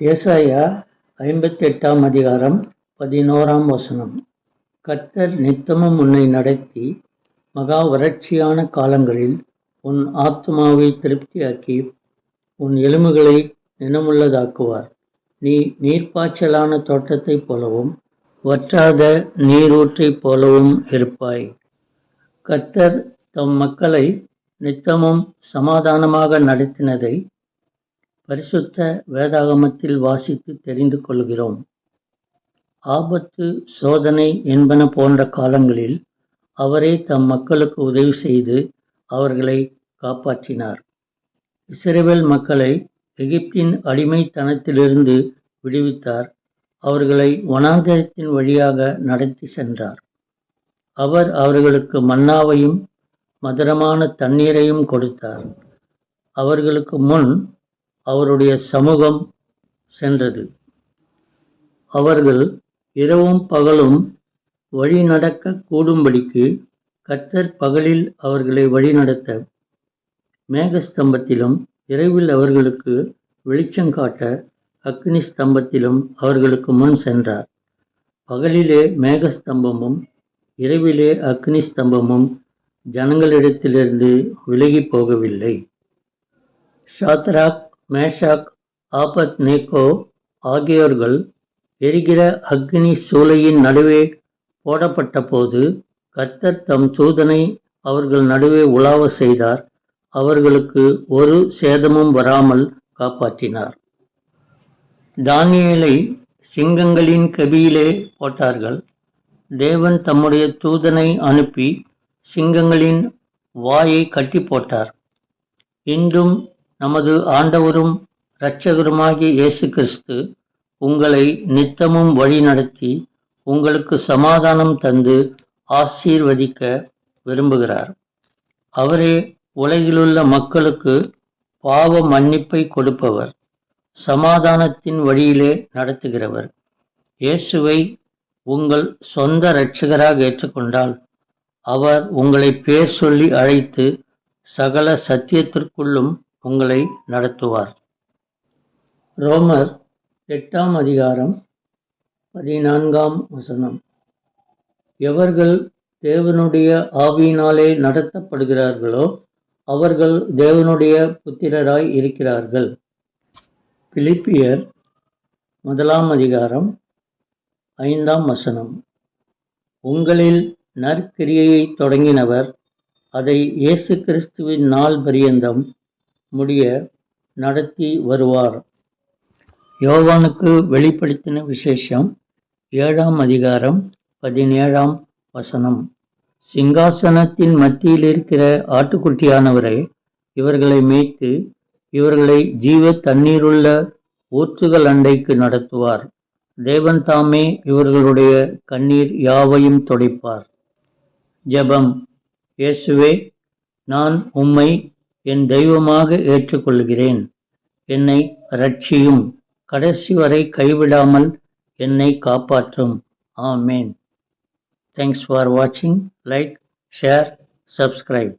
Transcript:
ஏசாயா ஐம்பத்தெட்டாம் அதிகாரம் பதினோராம் வசனம். கர்த்தர் நித்தமும் உன்னை நடத்தி மகா வறட்சியான காலங்களில் உன் ஆத்மாவை திருப்தியாக்கி உன் எலும்புகளை நினமுள்ளதாக்குவார். நீ நீர்ப்பாய்ச்சலான தோட்டத்தைப் போலவும் வற்றாத நீரூற்றைப் போலவும் இருப்பாய். கர்த்தர் தம் மக்களை நித்தமும் சமாதானமாக நடத்தினதை பரிசுத்த வேதாகமத்தில் வாசித்து தெரிந்து கொள்கிறோம். ஆபத்து சோதனை என்பன போன்ற காலங்களில் அவரே தம் மக்களுக்கு உதவி செய்து அவர்களை காப்பாற்றினார். இஸ்ரேல் மக்களை எகிப்தின் அடிமைத்தனத்திலிருந்து விடுவித்தார். அவர்களை வனாந்தரத்தின் வழியாக நடத்தி சென்றார். அவர் அவர்களுக்கு மன்னாவையும் மதுரமான தண்ணீரையும் கொடுத்தார். அவர்களுக்கு முன் அவருடைய சமூகம் சென்றது. அவர்கள் இரவும் பகலும் வழி நடக்க கூடும்படிக்கு கத்தர் பகலில் அவர்களை வழிநடத்த மேகஸ்தம்பத்திலும் இரவில் அவர்களுக்கு வெளிச்சம் காட்ட அக்னி ஸ்தம்பத்திலும் அவர்களுக்கு முன் சென்றார். பகலிலே மேகஸ்தம்பமும் இரவிலே அக்னி ஸ்தம்பமும் ஜனங்களிடத்திலிருந்து விலகி போகவில்லை. ஷாத்ராக் மேஷாக் ஆபத் நேக்கோ ஆகியோர்கள் எரிகிற அக்னி சூளையின் நடுவே போடப்பட்டபோது கர்த்தர் தம் தூதனை அவர்கள் நடுவே உலாவ செய்தார். அவர்களுக்கு ஒரு சேதமும் வராமல் காப்பாற்றினார். தானியலை சிங்கங்களின் கபியிலே போட்டார்கள். தேவன் தம்முடைய தூதனை அனுப்பி சிங்கங்களின் வாயை கட்டி போட்டார். இன்றும் நமது ஆண்டவரும் இரட்சகருமாகிய இயேசு கிறிஸ்து உங்களை நித்தமும் வழிநடத்தி உங்களுக்கு சமாதானம் தந்து ஆசீர்வதிக்க விரும்புகிறார். அவரே உலகிலுள்ள மக்களுக்கு பாவ மன்னிப்பை கொடுப்பவர் சமாதானத்தின் வழியிலே நடத்துகிறவர். இயேசுவை உங்கள் சொந்த இரட்சகராக ஏற்றுக்கொண்டால் அவர் உங்களை பேர் சொல்லி அழைத்து சகல சத்தியத்திற்குள்ளும் உங்களை நடத்துவார். ரோமர் எட்டாம் அதிகாரம் பதினான்காம் வசனம். எவர்கள் தேவனுடைய ஆவியினாலே நடத்தப்படுகிறார்களோ அவர்கள் தேவனுடைய புத்திரராய் இருக்கிறார்கள். பிலிப்பியர் முதலாம் அதிகாரம் ஐந்தாம் வசனம். உங்களில் நற்கிரியையை தொடங்கினவர் அதை இயேசு கிறிஸ்துவின் நாள் பரியந்தம் முடிய நடத்தி வருவார். யோவானுக்கு வெளிப்படுத்தின விசேஷம் ஏழாம் அதிகாரம் பதினேழாம் வசனம். சிங்காசனத்தின் மத்தியில் இருக்கிற ஆட்டுக்குட்டியானவரை இவர்களை மேய்த்து இவர்களை ஜீவ தண்ணீருள்ள ஊற்றுகள் அண்டைக்கு நடத்துவார். தேவன் தாமே இவர்களுடைய கண்ணீர் யாவையும் துடைப்பார். ஜெபம். இயேசுவே நான் உம்மை என் தெய்வமாக ஏற்றுக்கொள்கிறேன். என்னை ரட்சியும் கடைசி வரை கைவிடாமல் என்னை காப்பாற்றும். ஆமேன். தேங்க்ஸ் ஃபார் வாட்சிங் லைக் ஷேர் சப்ஸ்கிரைப்